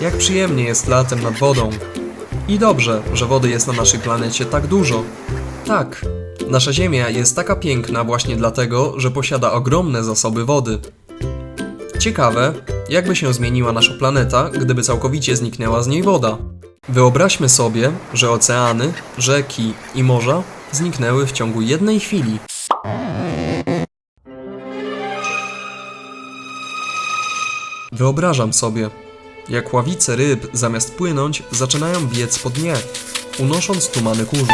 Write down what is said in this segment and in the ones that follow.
Jak przyjemnie jest latem nad wodą. I dobrze, że wody jest na naszej planecie tak dużo. Tak, nasza Ziemia jest taka piękna właśnie dlatego, że posiada ogromne zasoby wody. Ciekawe, jakby się zmieniła nasza planeta, gdyby całkowicie zniknęła z niej woda. Wyobraźmy sobie, że oceany, rzeki i morza zniknęły w ciągu jednej chwili. Wyobrażam sobie, jak ławice ryb zamiast płynąć zaczynają biec po dnie, unosząc tumany kurzu.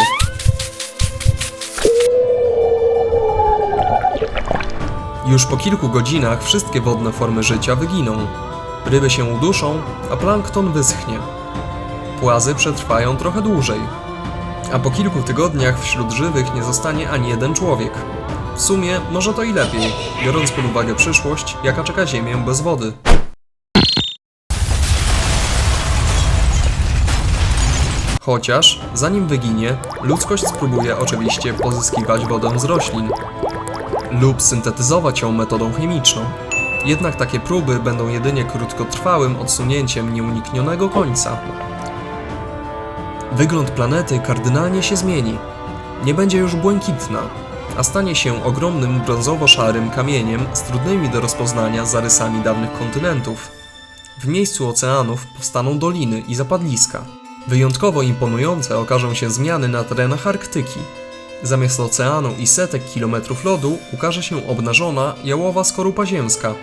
Już po kilku godzinach wszystkie wodne formy życia wyginą. Ryby się uduszą, a plankton wyschnie. Płazy przetrwają trochę dłużej. A po kilku tygodniach wśród żywych nie zostanie ani jeden człowiek. W sumie może to i lepiej, biorąc pod uwagę przyszłość, jaka czeka Ziemię bez wody. Chociaż, zanim wyginie, ludzkość spróbuje oczywiście pozyskiwać wodę z roślin lub syntetyzować ją metodą chemiczną. Jednak takie próby będą jedynie krótkotrwałym odsunięciem nieuniknionego końca. Wygląd planety kardynalnie się zmieni. Nie będzie już błękitna, a stanie się ogromnym brązowo-szarym kamieniem z trudnymi do rozpoznania zarysami dawnych kontynentów. W miejscu oceanów powstaną doliny i zapadliska. Wyjątkowo imponujące okażą się zmiany na terenach Arktyki. Zamiast oceanu i setek kilometrów lodu ukaże się obnażona, jałowa skorupa ziemska,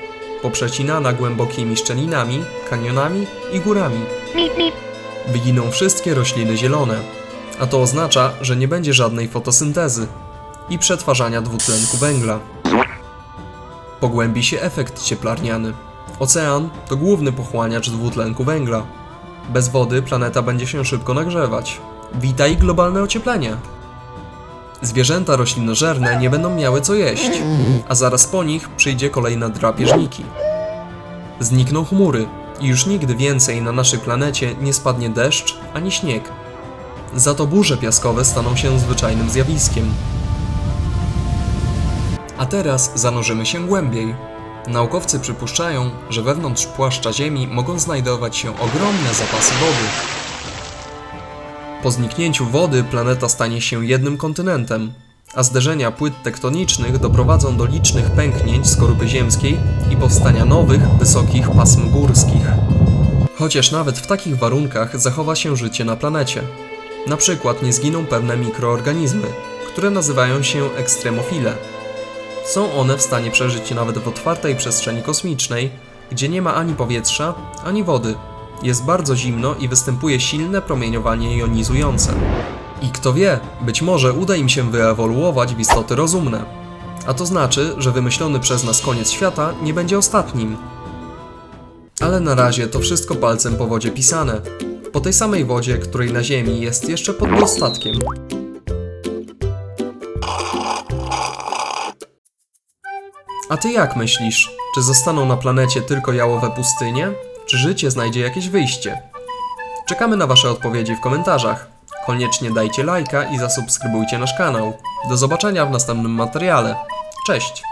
poprzecinana głębokimi szczelinami, kanionami i górami. Wyginą wszystkie rośliny zielone, a to oznacza, że nie będzie żadnej fotosyntezy i przetwarzania dwutlenku węgla. Pogłębi się efekt cieplarniany. Ocean to główny pochłaniacz dwutlenku węgla. Bez wody planeta będzie się szybko nagrzewać. Witaj globalne ocieplenie. Zwierzęta roślinożerne nie będą miały co jeść, a zaraz po nich przyjdzie kolejna drapieżniki. Znikną chmury i już nigdy więcej na naszej planecie nie spadnie deszcz ani śnieg. Za to burze piaskowe staną się zwyczajnym zjawiskiem. A teraz zanurzymy się głębiej. Naukowcy przypuszczają, że wewnątrz płaszcza Ziemi mogą znajdować się ogromne zapasy wody. Po zniknięciu wody planeta stanie się jednym kontynentem, a zderzenia płyt tektonicznych doprowadzą do licznych pęknięć skorupy ziemskiej i powstania nowych, wysokich pasm górskich. Chociaż nawet w takich warunkach zachowa się życie na planecie. Na przykład nie zginą pewne mikroorganizmy, które nazywają się ekstremofile. Są one w stanie przeżyć nawet w otwartej przestrzeni kosmicznej, gdzie nie ma ani powietrza, ani wody. Jest bardzo zimno i występuje silne promieniowanie jonizujące. I kto wie, być może uda im się wyewoluować w istoty rozumne. A to znaczy, że wymyślony przez nas koniec świata nie będzie ostatnim. Ale na razie to wszystko palcem po wodzie pisane. Po tej samej wodzie, której na Ziemi jest jeszcze pod dostatkiem. A ty jak myślisz? Czy zostaną na planecie tylko jałowe pustynie? Czy życie znajdzie jakieś wyjście? Czekamy na Wasze odpowiedzi w komentarzach. Koniecznie dajcie lajka i zasubskrybujcie nasz kanał. Do zobaczenia w następnym materiale. Cześć!